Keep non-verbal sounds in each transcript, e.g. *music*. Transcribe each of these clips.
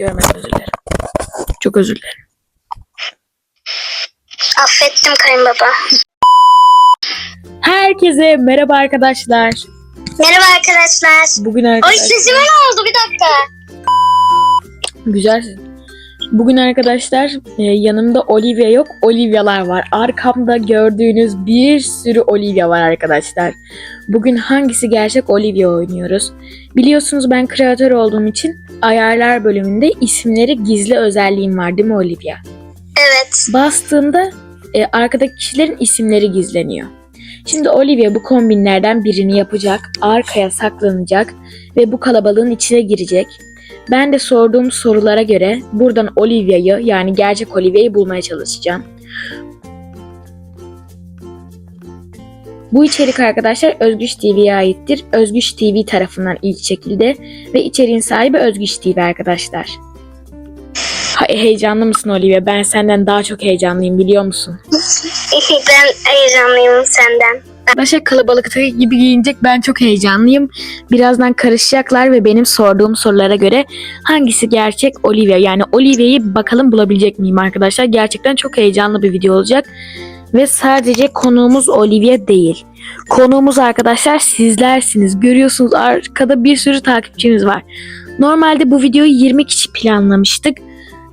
Görmedim özür dilerim. Çok özür dilerim. Affettim kayınbaba. Herkese merhaba arkadaşlar. Merhaba arkadaşlar. Bugün Ay arkadaşlar... sesime ne oldu bir dakika. Güzel. Bugün arkadaşlar e, yanımda Olivia yok. Olivia'lar var. Arkamda gördüğünüz bir sürü Olivia var arkadaşlar. Bugün hangisi gerçek Olivia oynuyoruz. Biliyorsunuz ben kreatör olduğum için ayarlar bölümünde isimleri gizli özelliğim var değil mi Olivia? Evet. Bastığında e, arkadaki kişilerin isimleri gizleniyor. Şimdi Olivia bu kombinlerden birini yapacak, arkaya saklanacak ve bu kalabalığın içine girecek. Ben de sorduğum sorulara göre buradan Olivia'yı yani gerçek Olivia'yı bulmaya çalışacağım. Bu içerik arkadaşlar Özgüç TV'ye aittir. Özgüç TV tarafından ilk çekildi ve içeriğin sahibi Özgüç TV arkadaşlar. Ha, heyecanlı mısın Olivia? Ben senden daha çok heyecanlıyım biliyor musun? *laughs* ben heyecanlıyım senden. Başka kalabalıkta gibi giyinecek ben çok heyecanlıyım. Birazdan karışacaklar ve benim sorduğum sorulara göre hangisi gerçek Olivia? Yani Olivia'yı bakalım bulabilecek miyim arkadaşlar? Gerçekten çok heyecanlı bir video olacak. Ve sadece konuğumuz Olivia değil. Konuğumuz arkadaşlar sizlersiniz. Görüyorsunuz arkada bir sürü takipçimiz var. Normalde bu videoyu 20 kişi planlamıştık.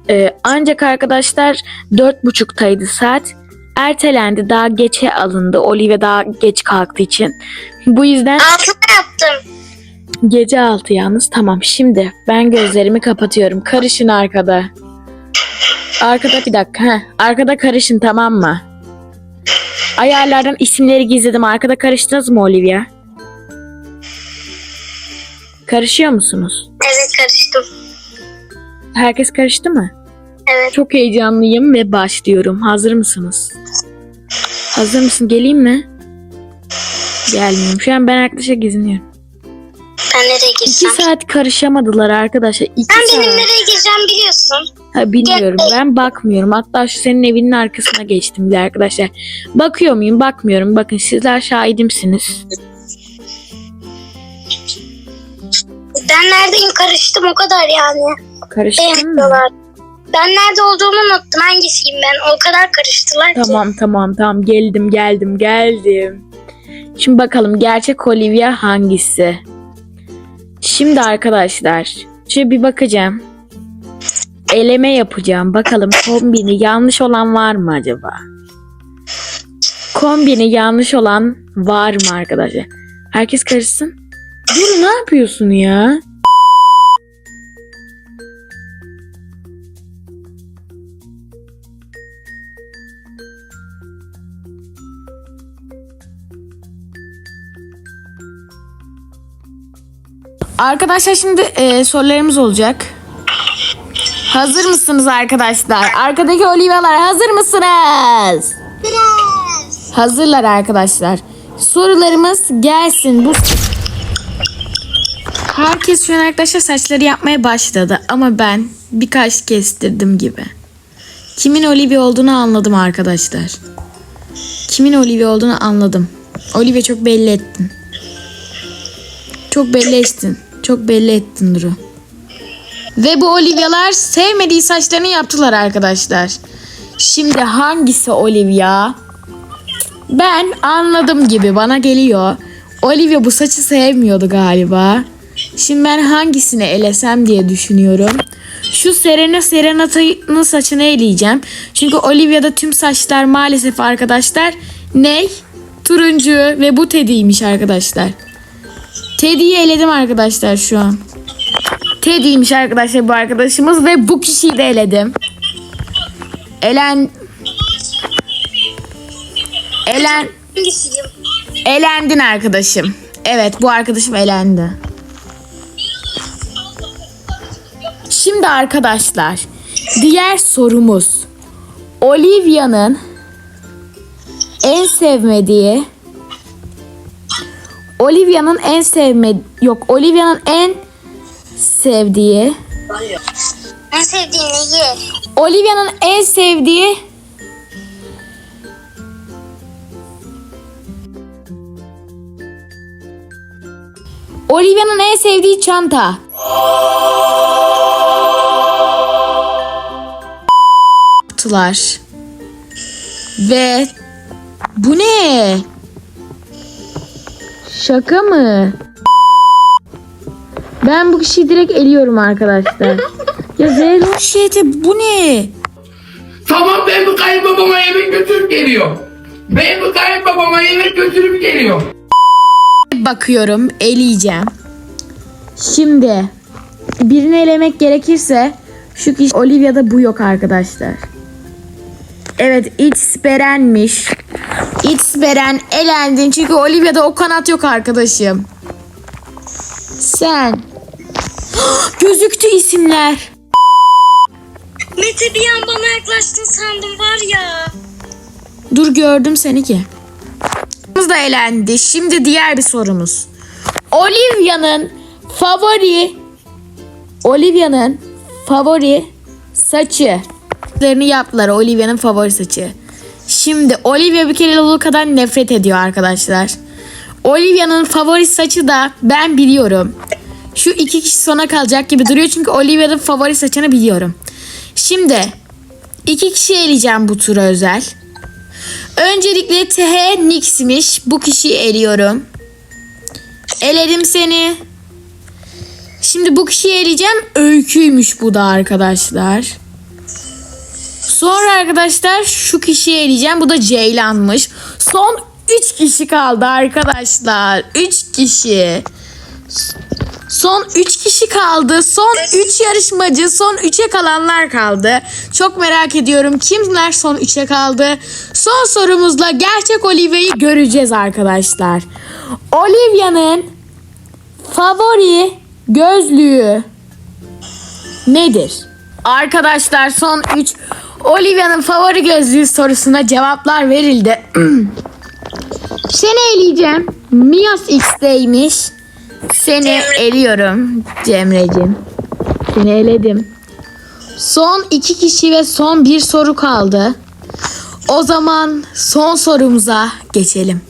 Ee, ancak arkadaşlar 4.30'taydı saat. Ertelendi daha geçe alındı. Olivia daha geç kalktığı için. Bu yüzden Altına yaptım. gece altı yalnız. Tamam şimdi ben gözlerimi kapatıyorum. Karışın arkada. Arkada bir dakika. Heh, arkada karışın tamam mı? Ayarlardan isimleri gizledim. Arkada karıştınız mı Olivia? Karışıyor musunuz? Evet karıştım. Herkes karıştı mı? Evet. Çok heyecanlıyım ve başlıyorum. Hazır mısınız? Hazır mısın? Geleyim mi? Gelmiyorum. Şu an ben arkadaşa geziniyorum. Ben nereye İki girsem? saat karışamadılar arkadaşlar. İki Sen saat. benim nereye gireceğim biliyorsun. Ha, bilmiyorum. Ben bakmıyorum. Hatta şu senin evinin arkasına geçtim bile arkadaşlar. Bakıyor muyum? Bakmıyorum. Bakın sizler şahidimsiniz. Ben neredeyim karıştım o kadar yani. Karıştın mı? Ben nerede olduğumu unuttum. Hangisiyim ben? O kadar karıştılar ki. Tamam tamam tamam. Geldim geldim geldim. Şimdi bakalım gerçek Olivia hangisi? Şimdi arkadaşlar. Şöyle bir bakacağım. Eleme yapacağım. Bakalım kombini yanlış olan var mı acaba? Kombini yanlış olan var mı arkadaşlar? Herkes karışsın. Dur ne yapıyorsun ya? Arkadaşlar şimdi e, sorularımız olacak. Hazır mısınız arkadaşlar? Arkadaki Olivia'lar hazır mısınız? Biraz. Hazırlar arkadaşlar. Sorularımız gelsin. Bu Herkes şu an arkadaşlar saçları yapmaya başladı ama ben birkaç kestirdim gibi. Kimin Olivia olduğunu anladım arkadaşlar. Kimin Olivia olduğunu anladım. Olivia çok belli ettin. Çok belli ettin. Çok belli ettin Duru. Ve bu Olivia'lar sevmediği saçlarını yaptılar arkadaşlar. Şimdi hangisi Olivia? Ben anladım gibi bana geliyor. Olivia bu saçı sevmiyordu galiba. Şimdi ben hangisini elesem diye düşünüyorum. Şu Serena Serenata'nın saçını eleyeceğim. Çünkü Olivia'da tüm saçlar maalesef arkadaşlar ney? Turuncu ve bu Teddy'ymiş arkadaşlar. Teddy'yi eledim arkadaşlar şu an. Teddy'ymiş arkadaşlar bu arkadaşımız ve bu kişiyi de eledim. Elen... Elen... Elendin arkadaşım. Evet bu arkadaşım elendi. Şimdi arkadaşlar diğer sorumuz Olivia'nın en sevmediği Olivia'nın en sevme yok Olivia'nın en sevdiği En sevdiğin neyi? Olivia'nın en sevdiği Olivia'nın en sevdiği çanta. yaptılar. Ve bu ne? Şaka mı? Ben bu kişiyi direkt eliyorum arkadaşlar. *laughs* ya Zeylo şeyde bu ne? Tamam ben bu kayınbabama yemek götürüp geliyorum. Ben bu kayınbabama yemek götürüp geliyorum. Bakıyorum, eleyeceğim. Şimdi birini elemek gerekirse şu kişi Olivia'da bu yok arkadaşlar. Evet, Itzberen'miş. Itzberen elendin çünkü Olivia'da o kanat yok arkadaşım. Sen. *gasps* Gözüktü isimler. Mete bir an bana yaklaştın sandım var ya. Dur gördüm seni ki. Sorumuz da elendi. Şimdi diğer bir sorumuz. Olivia'nın favori Olivia'nın favori saçı. Saçlarını yaptılar Olivia'nın favori saçı. Şimdi Olivia bir kere Luluca'dan nefret ediyor arkadaşlar. Olivia'nın favori saçı da ben biliyorum. Şu iki kişi sona kalacak gibi duruyor çünkü Olivia'nın favori saçını biliyorum. Şimdi iki kişi eleyeceğim bu tura özel. Öncelikle TH Nix'miş. Bu kişiyi eliyorum. Eledim seni. Şimdi bu kişiyi eleyeceğim. Öyküymüş bu da arkadaşlar. Sonra arkadaşlar şu kişiyi eleyeceğim. Bu da Ceylan'mış. Son 3 kişi kaldı arkadaşlar. 3 kişi. Son 3 kişi kaldı. Son 3 yarışmacı, son 3'e kalanlar kaldı. Çok merak ediyorum kimler son 3'e kaldı. Son sorumuzla gerçek Olivia'yı göreceğiz arkadaşlar. Olivia'nın favori gözlüğü nedir? Arkadaşlar son 3 Olivia'nın favori gözlüğü sorusuna cevaplar verildi. *clears throat* Seni eleyeceğim. Mias X'teymiş. Seni eliyorum Cemre'cim. Seni eledim. Son iki kişi ve son bir soru kaldı. O zaman son sorumuza geçelim.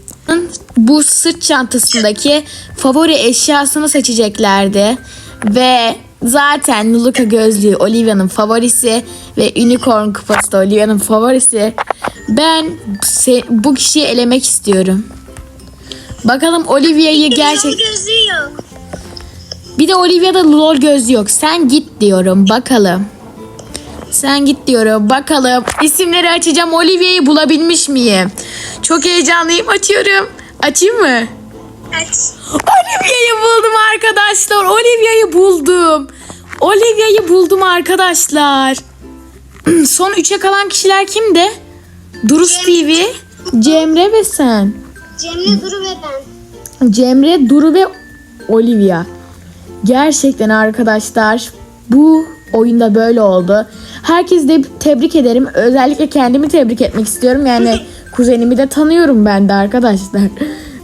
Bu sırt çantasındaki favori eşyasını seçeceklerdi. Ve zaten Luca gözlüğü Olivia'nın favorisi ve Unicorn kupası da Olivia'nın favorisi. Ben bu kişiyi elemek istiyorum. Bakalım Olivia'yı gerçek... Gözlüğü yok. Bir de Olivia'da lol gözü yok. Sen git diyorum. Bakalım. Sen git diyorum. Bakalım. İsimleri açacağım. Olivia'yı bulabilmiş miyim? Çok heyecanlıyım. Açıyorum. Açayım mı? Aç. Olivia'yı buldum arkadaşlar. Olivia'yı buldum. Olivia'yı buldum arkadaşlar. *clears throat* Son 3'e kalan kişiler kimdi? Durus TV, Cemre ve sen. Cemre, Duru ve ben. Cemre, Duru ve Olivia. Gerçekten arkadaşlar bu oyunda böyle oldu. Herkes de tebrik ederim. Özellikle kendimi tebrik etmek istiyorum. Yani *laughs* kuzenimi de tanıyorum ben de arkadaşlar.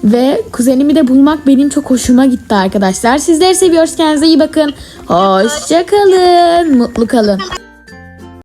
Ve kuzenimi de bulmak benim çok hoşuma gitti arkadaşlar. Sizleri seviyoruz. Kendinize iyi bakın. Hoşçakalın. Mutlu kalın.